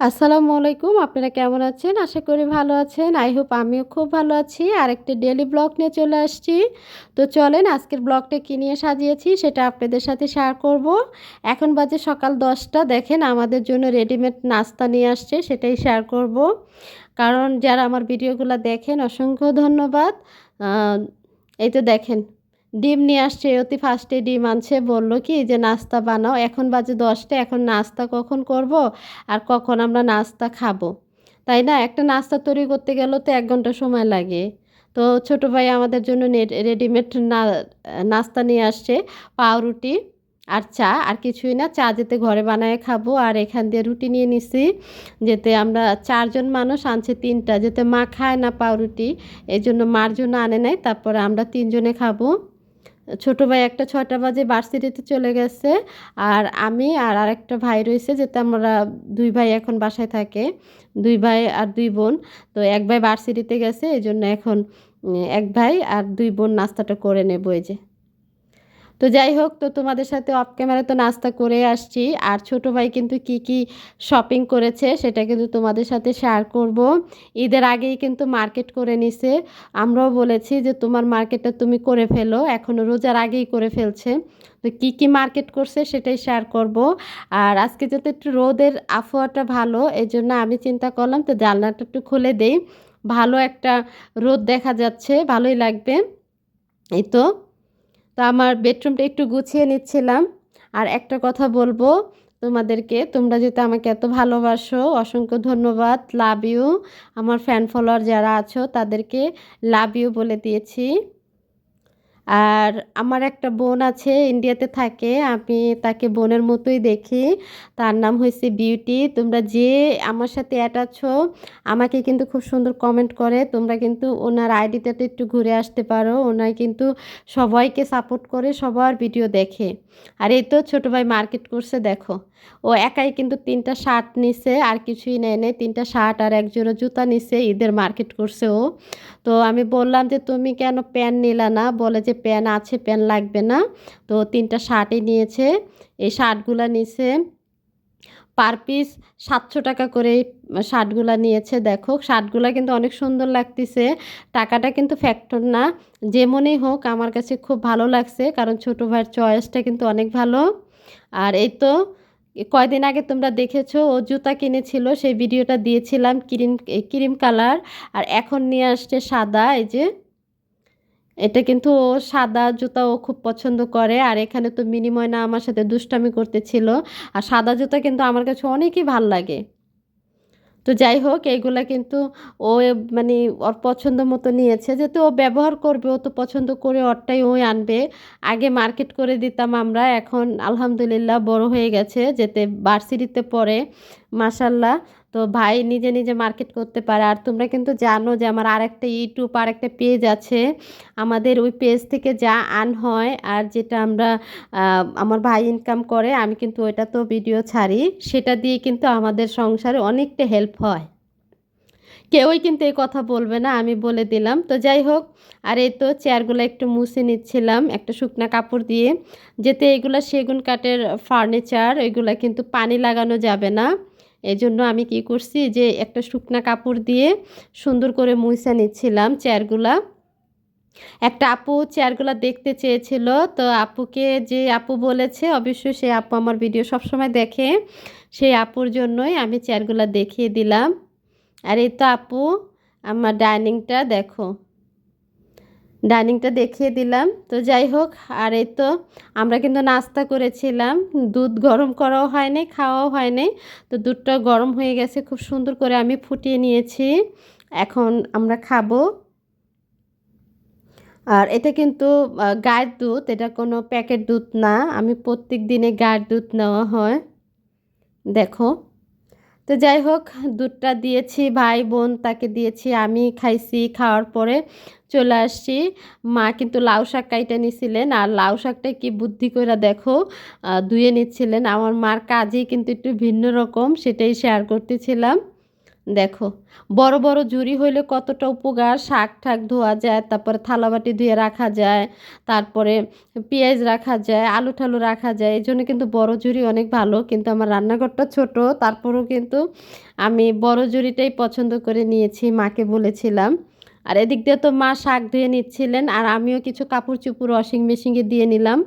আসসালামু আলাইকুম, আপনারা কেমন আছেন? আশা করি ভালো আছেন। আই হোপ আমিও খুব ভালো আছি। আর একটা ডেলি ব্লগ নিয়ে চলে আসছি। তো চলেন, আজকের ব্লগটা কী নিয়ে সাজিয়েছি সেটা আপনাদের সাথে শেয়ার করব। এখন বাজে সকাল দশটা। দেখেন, আমাদের জন্য রেডিমেড নাস্তা নিয়ে আসছে, সেটাই শেয়ার করব। কারণ যারা আমার ভিডিওগুলো দেখেন, অসংখ্য ধন্যবাদ। এই তো দেখেন ডিম নিয়ে আসছে, অতি ফার্স্টে ডিম আনছে, বলল কি যে, নাস্তা বানাও, এখন বাজে দশটা, এখন নাস্তা কখন করব আর কখন আমরা নাস্তা খাব? তাই না? একটা নাস্তা তৈরি করতে গেলেও তো এক ঘণ্টা সময় লাগে। তো ছোটো ভাই আমাদের জন্য রেডিমেড না, নাস্তা নিয়ে আসছে, পাউরুটি আর চা, আর কিছুই না, চা যেতে ঘরে বানায় খাব, আর এখান দিয়ে রুটি নিয়ে নিছি, যেতে আমরা চারজন মানুষ আনছে তিনটা, যেতে মা খায় না পাউরুটি এই জন্য মার জন্য আনে নাই, তারপরে আমরা তিনজনে খাব। ছোটো ভাই একটা ছটা বাজে ভার্সিটিতে চলে গেছে। আর আমি আর আরেকটা ভাই রয়েছে যেতে আমরা দুই ভাই এখন বাসায় থাকে। দুই ভাই আর দুই বোন। তো এক ভাই ভার্সিটিতে গেছে, এই জন্য এখন এক ভাই আর দুই বোন নাস্তাটা করে নেব এই যে। তো যাই হোক, তো তোমাদের সাথে অফ ক্যামেরা তো নাস্তা করে আসছি। আর ছোট ভাই কিন্তু কি কি শপিং করেছে সেটা কিন্তু তোমাদের সাথে শেয়ার করব। ঈদের আগেই কিন্তু মার্কেট করে নিছে। আমরাও বলেছি যে, তোমার মার্কেটটা তুমি করে ফেলো। এখনও রোজার আগেই করে ফেলছে। তো কী কী মার্কেট করছে সেটাই শেয়ার করব। আর আজকে যাতে একটু রোদের আবহাওয়াটা ভালো এই জন্য আমি চিন্তা করলাম তো জানলাটা একটু খুলে দেই। ভালো একটা রোদ দেখা যাচ্ছে, ভালোই লাগবে। এই তো। তো আমার বেডরুমটা একটু গুছিয়ে নিচ্ছিলাম। আর একটা কথা বলব তোমাদেরকে, তোমরা যেহেতু আমাকে এত ভালোবাসো, অসংখ্য ধন্যবাদ লাভ ইউ আমার ফ্যান ফলোয়ার যারা আছো তাদেরকে লাভ ইউ বলে দিয়েছি। আর আমার একটা বোন আছে ইন্ডিয়াতে থাকে, আমি তাকে বোনের মতোই দেখি। তার নাম হয়েছে বিউটি তোমরা যে আমার সাথে অ্যাড আছো আমাকে কিন্তু খুব সুন্দর কমেন্ট করে। তোমরা কিন্তু ওনার আইডিটাতে একটু ঘুরে আসতে পারো। ওনার কিন্তু সবাইকে সাপোর্ট করে সবার ভিডিও দেখে। আর এই তো ছোটো ভাই মার্কেট করছে, দেখো। ও একাই কিন্তু তিনটা শার্ট নিছে, আর কিছুই নেয় নেই। তিনটা শার্ট আর এক জোড়া জুতা নিছে, ঈদের মার্কেট করছে ও। তো আমি বললাম যে, তুমি কেন প্যান্ট নিলা না? বলে যে প্যান আছে, প্যান লাগবে না। তো তিনটা শার্টই নিয়েছে। এই শার্টগুলো নিছে। পার পিস সাতশো টাকা করে শার্টগুলো নিয়েছে। দেখো, শার্টগুলো কিন্তু অনেক সুন্দর লাগতেছে। টাকাটা কিন্তু ফ্যাক্টর না। যেমনই হোক, আমার কাছে খুব ভালো লাগছে। কারণ ছোটো ভাইয়ের চয়েসটা কিন্তু অনেক ভালো। আর এই তো কয়দিন আগে তোমরা দেখেছ, ও জুতা কিনেছিল। সেই ভিডিওটা দিয়েছিলাম ক্রিম ক্রিম কালার। আর এখন নিয়ে আসছে সাদা, এই যে এটা কিন্তু ও সাদা জুতা ও খুব পছন্দ করে। আর এখানে তো মিনিময় না আমার সাথে দুষ্টামি করতেছিল। আর সাদা জুতা কিন্তু আমার কাছে অনেকই ভালো লাগে। তো যাই হোক এইগুলা কিন্তু ও মানে ওর পছন্দ মতো নিয়েছে। যেহেতু ও ব্যবহার করবে, ও তো পছন্দ করে ওরটাই ওই আনবে। আগে মার্কেট করে দিতাম আমরা, এখন আলহামদুলিল্লাহ বড় হয়ে গেছে, যেতে বার্সিটিতে পড়ে মাসাল্লাহ তো ভাই নিজে নিজে মার্কেট করতে পারে। আর তোমরা কিন্তু জানো যে আমার আরেকটা ইউটিউব আর একটা পেজ আছে। আমাদের ওই পেজ থেকে যা আন হয় আর যেটা আমরা আমার ভাই ইনকাম করে, আমি কিন্তু ওইটা তো ভিডিও ছাড়ি। সেটা দিয়ে কিন্তু আমাদের সংসারে অনেকটা হেল্প হয়। কেউই কিন্তু এই কথা বলবে না, আমি বলে দিলাম। তো যাই হোক, আর এই তো চেয়ারগুলো একটু মুছে নিচ্ছিলাম, একটা শুকনা কাপড় দিয়ে। যেতে এগুলো সেগুন কাঠের ফার্নিচার এগুলো কিন্তু পানি লাগানো যাবে না। এই জন্য আমি কি করছি যে একটা শুকনা কাপড় দিয়ে সুন্দর করে মুইসা নিচ্ছিলাম চেয়ারগুলা। একটা আপু চেয়ারগুলো দেখতে চেয়েছিল, তো আপুকে যে আপু বলেছে, অবশ্যই সেই আপু আমার ভিডিও সবসময় দেখে। সেই আপুর জন্যই আমি চেয়ারগুলো দেখিয়ে দিলাম। আর এই তো আপু, আমার ডাইনিংটা দেখো। ডাইনিংটা দেখিয়ে দিলাম। তো যাই হোক, আর এই তো আমরা কিন্তু নাস্তা করেছিলাম। দুধ গরম করাও হয়নি, খাওয়াও হয়নি। তো দুধটা গরম হয়ে গেছে, খুব সুন্দর করে আমি ফুটিয়ে নিয়েছি। এখন আমরা খাব। আর এটা কিন্তু গায়ের দুধ, এটা কোনো প্যাকেট দুধ না। আমি প্রত্যেক দিনে গায়ের দুধ নেওয়া হয়। দেখো। তো যাই হোক, দুধটা দিয়েছি, ভাই বোন তাকে দিয়েছি, আমি খাইছি, খাওয়ার পরে চলে আসছি। মা কিন্তু লাউ শাক কাইটা নিছিলেন, আর লাউ শাকটা কি বুদ্ধি করে দেখো ধুয়ে নিচ্ছিলেন। আমার মার কাজই কিন্তু একটু ভিন্ন রকম, সেটাই শেয়ার করতেছিলাম। দেখো, বড় বড় ঝুড়ি হইলে কতটা উপকার? শাক ঠাক ধোয়া যায়, তারপরে থালাবাটি ধুয়ে রাখা যায়, তারপরে পেঁয়াজ রাখা যায়, আলু ঠালু রাখা যায়, এই জন্য কিন্তু বড় ঝুড়ি অনেক ভালো। কিন্তু আমার রান্নাঘরটা ছোট, তারপরেও কিন্তু আমি বড় ঝুড়িটাই পছন্দ করে নিয়েছি, মাকে বলেছিলাম। আর এদিক দিয়ে তো মা শাক ধুয়ে নিচ্ছিলেন, আর আমিও কিছু কাপড় চুপড় ওয়াশিং মেশিনে দিয়ে নিলাম।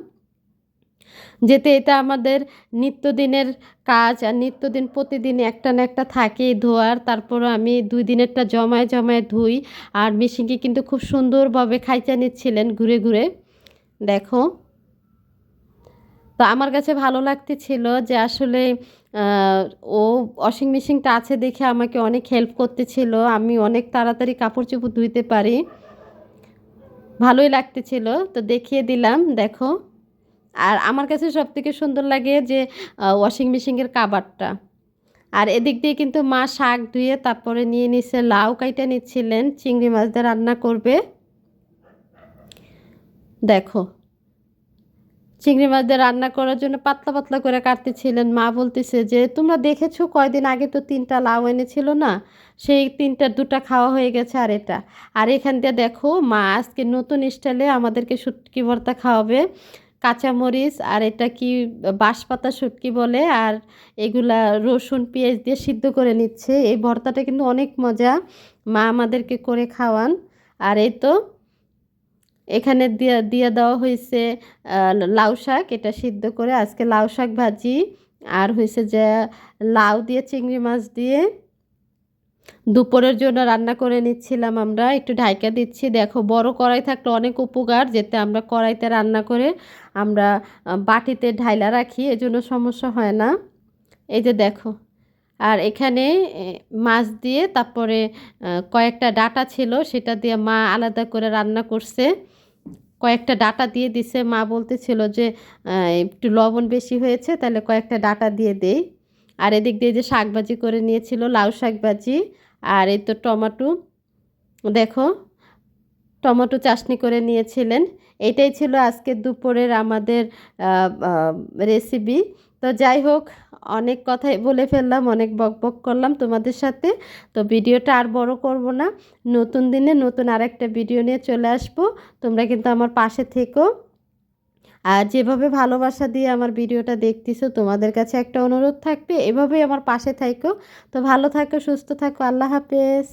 যেতে এটা আমাদের নিত্যদিনের কাজ আর নিত্যদিন প্রতিদিন একটা না একটা থাকে ধোয়ার। তারপর আমি দুই দিনেরটা জমায় জমায় ধুই। আর মেশিনকে কিন্তু খুব সুন্দরভাবে খাইচা নিচ্ছিলেন ঘুরে ঘুরে। দেখো। তো আমার কাছে ভালো লাগতেছিল যে আসলে ও ওয়াশিং মেশিনটা আছে দেখে আমাকে অনেক হেল্প করতেছিল। আমি অনেক তাড়াতাড়ি কাপড় চোপড় ধুইতে পারি। ভালোই লাগতেছিল। তো দেখিয়ে দিলাম। দেখো। আর আমার কাছে সব থেকে সুন্দর লাগে যে ওয়াশিং মেশিনের কাবারটা। আর এদিক দিয়ে কিন্তু মা শাক ধুয়ে তারপরে নিয়ে নিচ্ছে লাউ কাইটা নিচ্ছিলেন, চিংড়ি মাছ দিয়ে রান্না করবে। দেখো, চিংড়ি মাছ দিয়ে রান্না করার জন্য পাতলা পাতলা করে কাটতেছিলেন। মা বলতেছে যে, তোমরা দেখেছ কয়দিন আগে তো তিনটা লাউ এনেছিল না? সেই তিনটার দুটা খাওয়া হয়ে গেছে আর এটা। আর এখান দিয়ে দেখো, মা আজকে নতুন স্টাইলে আমাদেরকে শুটকি ভর্তা খাওয়াবে। কাঁচামরিচ আর এটা কি বাঁশপাতা শুটকি বলে, আর এগুলা রসুন, পেঁয়াজ দিয়ে সিদ্ধ করে নিচ্ছে। এই ভর্তাটা কিন্তু অনেক মজা। মা আমাদেরকে করে খাওয়ান। আর এই তো এখানে দিয়ে দিয়ে দেওয়া হয়েছে লাউ শাক। এটা সিদ্ধ করে আজকে লাউ শাক ভাজি। আর হয়েছে যে লাউ দিয়ে চিংড়ি মাছ দিয়ে দুপুরের জন্য রান্না করে নিচ্ছিলাম আমরা। একটু ঢাইকা দিচ্ছি। দেখো, বড় কড়াই থাকলে অনেক উপকার। যেতে আমরা কড়াইতে রান্না করে আমরা বাটিতে ঢাইলা রাখি, এজন্য সমস্যা হয় না। এই যে দেখো, আর এখানে মাছ দিয়ে তারপরে কয়েকটা ডাটা ছিল, সেটা দিয়ে মা আলাদা করে রান্না করছে। কয়েকটা ডাটা দিয়ে দিছে। মা বলতেছিল যে একটু লবণ বেশি হয়েছে, তাহলে কয়েকটা ডাটা দিয়ে দেই। আর এদিক দিয়ে যে শাকবাজি করে নিয়েছিল, লাউ শাকবাজি আর এই তো টমাটো। দেখো, টমেটো চাশনি করে নিয়েছিলেন। এটাই ছিল আজকে দুপুরের আমাদের রেসিপি তো যাই হোক, অনেক কথাই বলে ফেললাম, অনেক বক বক করলাম তোমাদের সাথে। তো ভিডিওটা আর বড় করব না। নতুন দিনে নতুন আরেকটা ভিডিও নিয়ে চলে আসব। তোমরা কিন্তু আমার পাশে থেকো। আর যেভাবে ভালোবাসা দিয়ে আমার ভিডিওটা দেখতেছো, তোমাদের কাছে একটা অনুরোধ থাকবে, এভাবেই আমার পাশে থাকো তো ভালো থাকো, সুস্থ থাকো, আল্লাহ হাফেজ।